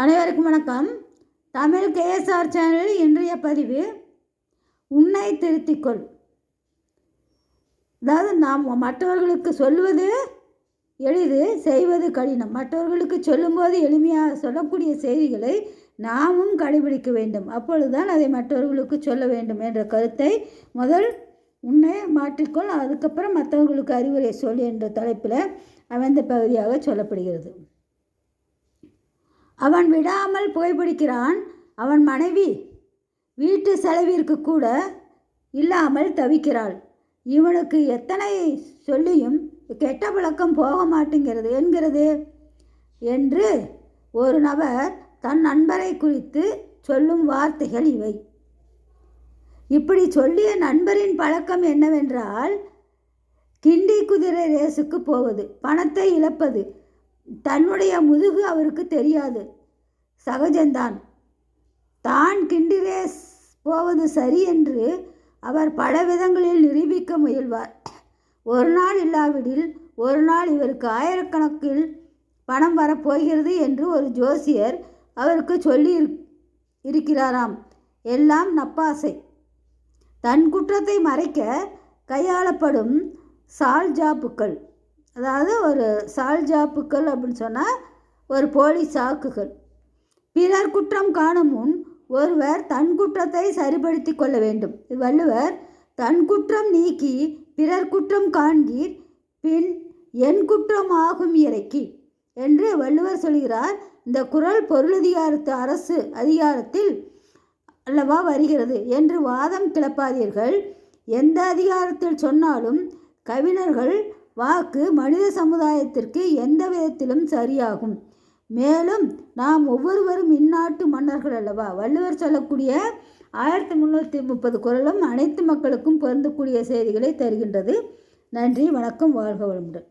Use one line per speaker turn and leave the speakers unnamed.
அனைவருக்கும் வணக்கம். தமிழ் கேஎஸ்ஆர் சேனலில் இன்றைய பதிவு உன்னை திருத்திக்கொள். அதாவது நாம் மற்றவர்களுக்கு சொல்வது எளிது செய்வது கடினம். மற்றவர்களுக்கு சொல்லும்போது எளிமையாக சொல்லக்கூடிய செய்திகளை நாமும் கடைபிடிக்க வேண்டும். அப்பொழுதுதான் அதை மற்றவர்களுக்கு சொல்ல வேண்டும் என்ற கருத்தை முதல் உன்னை மாற்றிக்கொள். அதுக்கப்புறம் மற்றவர்களுக்கு அறிவுரை சொல் என்ற தலைப்பில் அமைந்த பகுதியாக சொல்லப்படுகிறது. அவன் விடாமல் புகைப்பிடிக்கிறான் அவன் மனைவி வீட்டு செலவிற்கு கூட இல்லாமல் தவிக்கிறாள். இவனுக்கு எத்தனை சொல்லியும் கெட்ட பழக்கம் போக மாட்டேங்கிறது என்கிறது என்று ஒரு நபர் தன் நண்பரை குறித்து சொல்லும் வார்த்தைகள் இவை. இப்படி சொல்லிய நண்பரின் பழக்கம் என்னவென்றால் கிண்டி குதிரை ரேஸுக்கு போவது பணத்தை இழப்பது தன்னுடைய முதுகு அவருக்கு தெரியாது. சகஜந்தான் தான் கிண்டிரேஸ் போவது சரி என்று அவர் பல விதங்களில் நிரூபிக்க முயல்வார். ஒரு நாள் இல்லாவிடில் ஒரு நாள் இவருக்கு ஆயிரக்கணக்கில் பணம் வரப்போகிறது என்று ஒரு ஜோசியர் அவருக்கு சொல்லி இருக்கிறாராம். எல்லாம் நப்பாசை. தன் குற்றத்தை மறைக்க கையாளப்படும் சால் ஜாப்புக்கள். அதாவது ஒரு சால்ஜாப்புக்கள் அப்படின்னு சொன்னால் ஒரு போலி சாக்குகள். பிறர் குற்றம் காணும் முன் ஒருவர் தன் குற்றத்தை சரிபடுத்தி கொள்ள வேண்டும். வள்ளுவர் தன் குற்றம் நீக்கி பிறர் குற்றம் காண்கீர் பின் என் குற்றம் ஆகும் இறைக்கி என்று வள்ளுவர் சொல்கிறார். இந்த குரல் பொருளதிகாரத்து அரசு அதிகாரத்தில் அல்லவா வருகிறது என்று வாதம் கிளப்பாதீர்கள். எந்த அதிகாரத்தில் சொன்னாலும் கவிஞர்கள் வாக்கு மனித சமுதாயத்திற்கு எந்த விதத்திலும் சரியாகும். மேலும் நாம் ஒவ்வொருவரும் இந்நாட்டு மன்னர்கள் அல்லவா? வள்ளுவர் சொல்லக்கூடிய ஆயிரத்தி முந்நூற்றி முப்பது குரலும் அனைத்து மக்களுக்கும் பொருந்தக்கூடிய செய்திகளை தருகின்றது. நன்றி வணக்கம் வாழ்க வளமுடன்.